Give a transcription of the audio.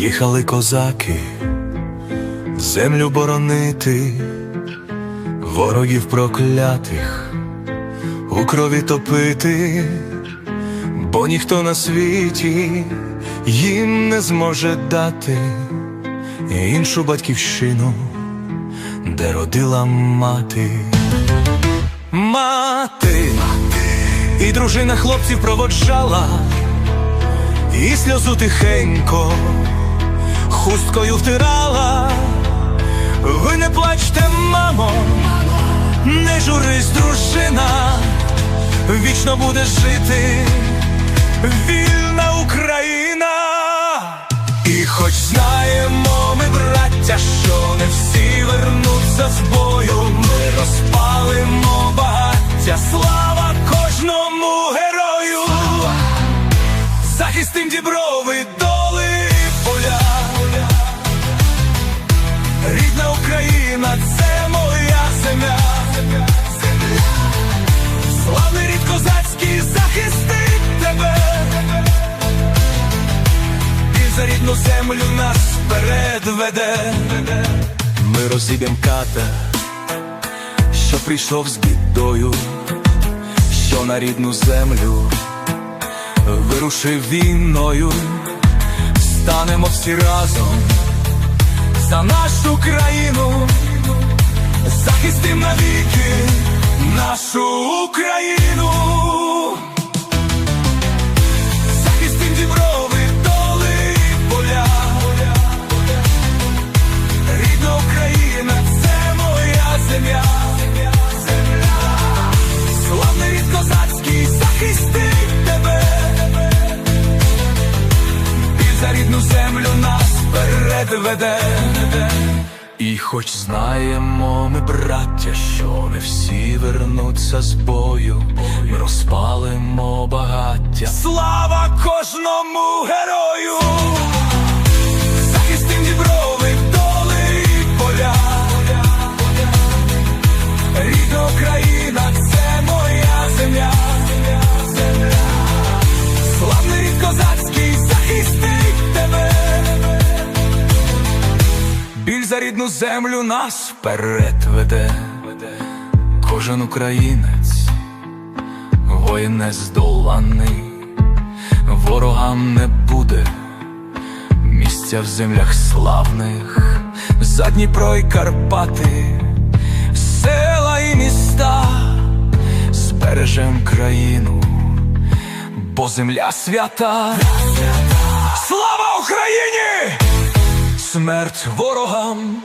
Їхали козаки, землю боронити, ворогів проклятих, у крові топити, бо ніхто на світі їм не зможе дати іншу батьківщину, де родила мати. Мати, і дружина хлопців проводжала, і сльозу тихенько хусткою втирала. Ви не плачте, мамо, не журись, дружина, вічно буде жити вільна Україна. І хоч знаємо ми, браття, що не всі вернуться з бою, ми розпалимо багаття, слава кожному герою, захистим діброви, доли Рідна Україна, це моя земля. Славний рід козацький захистить тебе. І за рідну землю нас вперед веде. Ми розіб'єм ката, що прийшов з бідою, що на рідну землю вирушив війною. Станемо всі разом за нашу країну, захистим навіки нашу Україну, Рідну землю нас вперед веде. І хоч знаємо ми, браття, що не всі вернуться з бою, ми розпалимо багаття. Слава кожному герою! Біль за рідну землю нас вперед веде. Кожен українець, воїн нездоланий, ворогам не буде місця в землях славних, за Дніпро й Карпати, села і міста, збережем країну, бо земля свята. Слава Україні! Смерть ворогам,